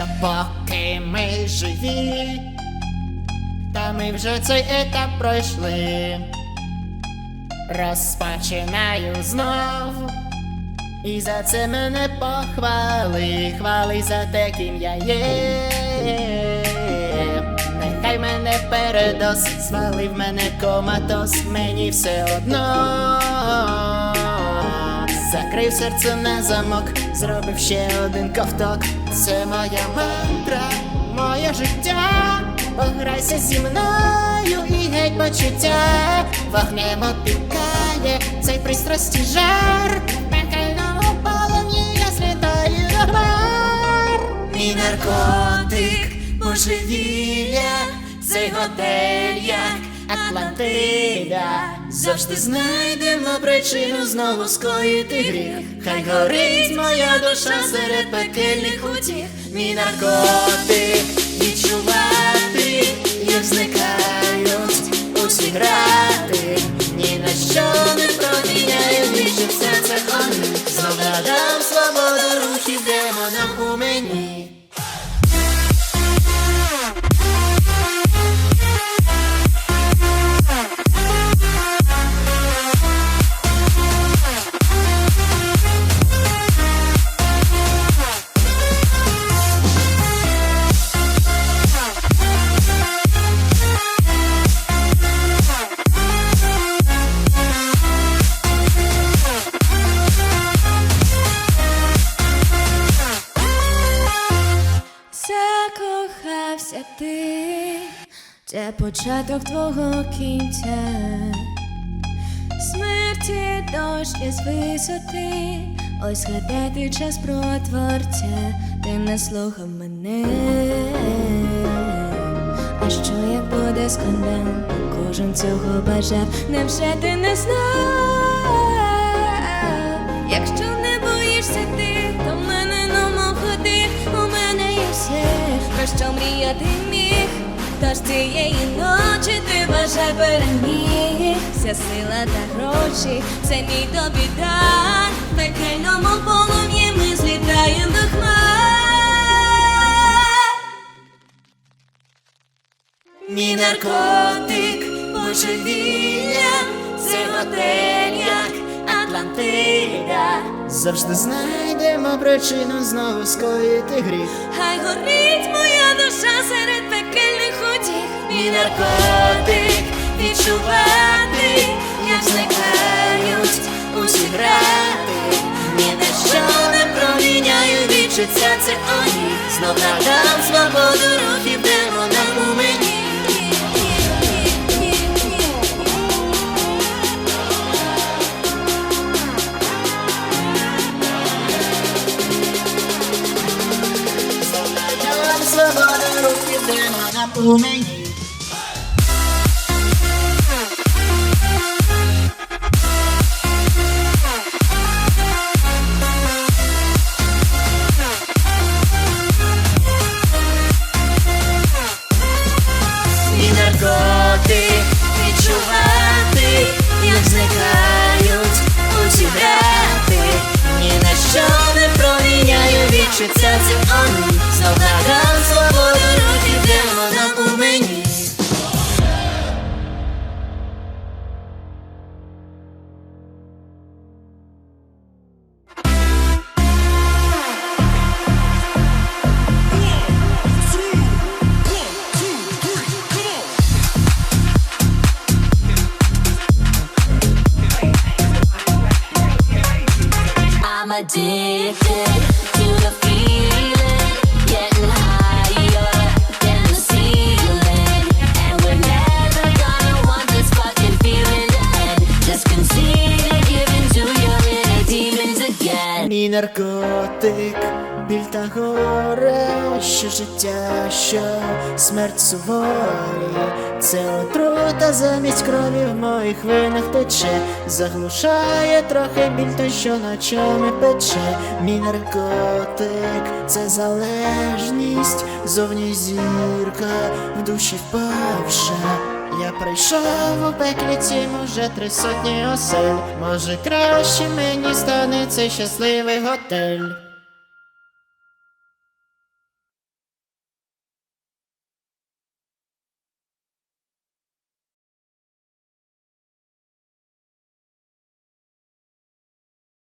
Та поки ми живі, та ми вже цей етап пройшли. Розпочинаю знов. І за це мене похвали, хвали за те, ким я є. Нехай мене передос, звалив мене коматос, мені все одно. Закрив серце на замок, зробив ще один ковток. Це моя мантра, моє життя. Пограйся зі мною і геть почуття. Вогнем опікає цей пристрасті жар. В Пекельному полум'ї я злітаю до хмар. Мій наркотик, божевілля, цей готель як Атлантида. Завжди знайдемо причину знову скоїти гріх. Хай горить моя душа серед пекельних утіх. Мій наркотик відчувати, як зникають усі грати. Ти, це початок твого кінця. Смерті дощ із висоти, ось згадати час про творця, ти не слухав мене. А що як буде скандал? Кожен цього бажав, невже ти не знав? Якщо не боїшся ти, то що мріяти міг. Тож цієї ночі ти бажай переміг. Вся сила та гроші, це мій тобі дар. В пекельному полум'ї ми злітаємо до хмар. Мій наркотик, божевілля, це готель Атлантида. Завжди знайдемо причину знову скоїти гріх. Хай горить моя душа серед пекельних утіх. Мій наркотик відчувати, як зникають усі грати. Ні на що не проміняю відчуття, це оні. Знов надам свободу рухів демонам демонам у мені. addicted to the feeling, getting higher than the ceiling, and we're never gonna want this fucking feeling. Just concede and give your inner demons again. Me narcotic. Біль та горе, що життя, що смерть суворі, це отрута замість крові в моїх винах тече, заглушає трохи біль, та що ночами пече. Мій наркотик, це залежність, зовні зірка, в душі впавша. Я прийшов у пеклі цім уже три сотні осель. Може краще мені стане цей щасливий готель.